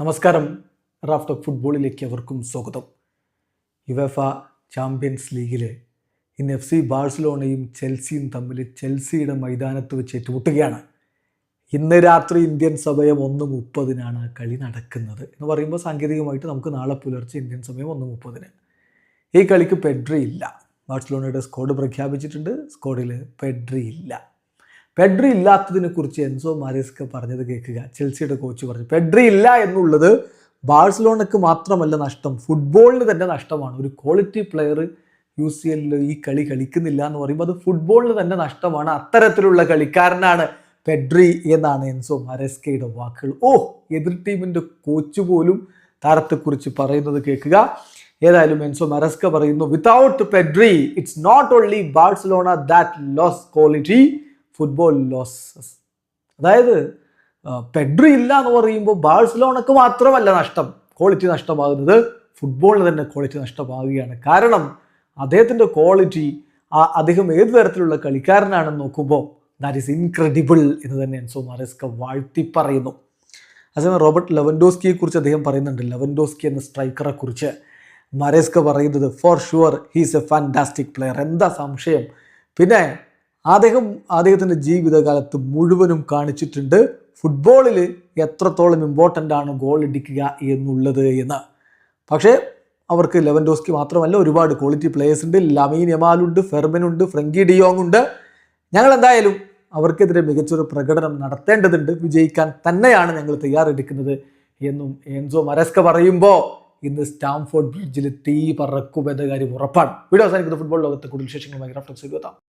നമസ്കാരം. Raft of ഫുട്ബോളിലേക്ക് അവർക്കും സ്വാഗതം. യുവഫ ചാമ്പ്യൻസ് ലീഗിൽ ഇന്ന് എഫ് സി ബാഴ്സലോണയും ചെൽസിയും തമ്മിൽ ചെൽസിയുടെ മൈതാനത്ത് വെച്ച് ഏറ്റുമുട്ടുകയാണ്. ഇന്ന് രാത്രി ഇന്ത്യൻ സമയം ഒന്ന് മുപ്പതിനാണ് കളി നടക്കുന്നത് എന്ന് പറയുമ്പോൾ സാങ്കേതികമായിട്ട് നമുക്ക് നാളെ പുലർച്ചെ ഇന്ത്യൻ സമയം ഒന്ന് മുപ്പതിന്. ഈ കളിക്ക് പെഡ്രി ഇല്ല. ബാഴ്സലോണയുടെ സ്ക്വാഡ് പ്രഖ്യാപിച്ചിട്ടുണ്ട്. സ്ക്വാഡിൽ പെഡ്രി ഇല്ല. പെഡ്രി ഇല്ലാത്തതിനെ കുറിച്ച് എൻസോ മാരേസ്ക പറഞ്ഞത് കേൾക്കുക. ചെൽസിയുടെ കോച്ച് പറഞ്ഞു പെഡ്രി ഇല്ല എന്നുള്ളത് ബാഴ്സലോണക്ക് മാത്രമല്ല നഷ്ടം. ഫുട്ബോളിന് തന്നെ നഷ്ടമാണ്. ഒരു ക്വാളിറ്റി പ്ലെയർ യു സി എല്ലിൽ ഈ കളി കളിക്കുന്നില്ല എന്ന് പറയുമ്പോൾ അത് ഫുട്ബോളിന് തന്നെ നഷ്ടമാണ്. അത്തരത്തിലുള്ള കളിക്കാരനാണ് പെഡ്രി എന്നാണ് എൻസോ മാരസ്കയുടെ വാക്കുകൾ. ഓ എതിർ ടീമിന്റെ കോച്ച് പോലും താരത്തെക്കുറിച്ച് പറയുന്നത് കേൾക്കുക. ഏതായാലും എൻസോ മരസ്ക പറയുന്നു without Pedri it's not only Barcelona that loses quality football loses അതായത് പെഡ്രി ഇല്ല എന്ന് പറയുമ്പോൾ ബാഴ്സലോണക്ക് മാത്രമല്ല നഷ്ടം ക്വാളിറ്റി നഷ്ടമാകുന്നത്. ഫുട്ബോളിന് തന്നെ ക്വാളിറ്റി നഷ്ടമാകുകയാണ്. കാരണം അദ്ദേഹത്തിന്റെ ക്വാളിറ്റി അദ്ദേഹം ഏത് തരത്തിലുള്ള കളിക്കാരനാണെന്ന് നോക്കുമ്പോൾ ദാറ്റ് ഈസ് ഇൻക്രെഡിബിൾ എന്ന് തന്നെ എൻസോ മാറിസ്ക വാഴ്ത്തി പറയുന്നു. അതേസമയം റോബർട്ട് ലെവൻഡോസ്കിയെ കുറിച്ച് അദ്ദേഹം പറയുന്നുണ്ട്. ലെവൻഡോസ്കി എന്ന സ്ട്രൈക്കറെ കുറിച്ച് മരേസ്ക പറയുന്നത് for sure he's a fantastic player എന്താ സംശയം? പിന്നെ അദ്ദേഹം അദ്ദേഹത്തിന്റെ ജീവിതകാലത്ത് മുഴുവനും കാണിച്ചിട്ടുണ്ട് ഫുട്ബോളിൽ എത്രത്തോളം ഇമ്പോർട്ടന്റ് ആണ് ഗോൾ ഇടിക്കുക എന്നുള്ളത് എന്ന്. പക്ഷേ അവർക്ക് ലെവൻഡോസ്കി മാത്രമല്ല ഒരുപാട് ക്വാളിറ്റി പ്ലേയേഴ്സ് ഉണ്ട്. ലമീൻ യമാലുണ്ട് ഫെർമിനുണ്ട് ഫ്രങ്കി ഡിയോങ് ഉണ്ട്. ഞങ്ങൾ എന്തായാലും അവർക്കെതിരെ മികച്ചൊരു പ്രകടനം നടത്തേണ്ടതുണ്ട്. വിജയിക്കാൻ തന്നെയാണ് ഞങ്ങൾ തയ്യാറെടുക്കുന്നത് എന്നും എൻസോ മരസ്ക പറയുമ്പോൾ ഇന്ന് സ്റ്റാംഫോർഡ് ബ്രിഡ്ജിൽ തീ പറക്കുമെന്ന കാര്യം ഉറപ്പാണ്. വീഡിയോ അവസാനിക്കുന്ന ഫുട്ബോൾ ലോകത്തെ കൂടുതൽ വിശേഷങ്ങളുമായി എത്താം.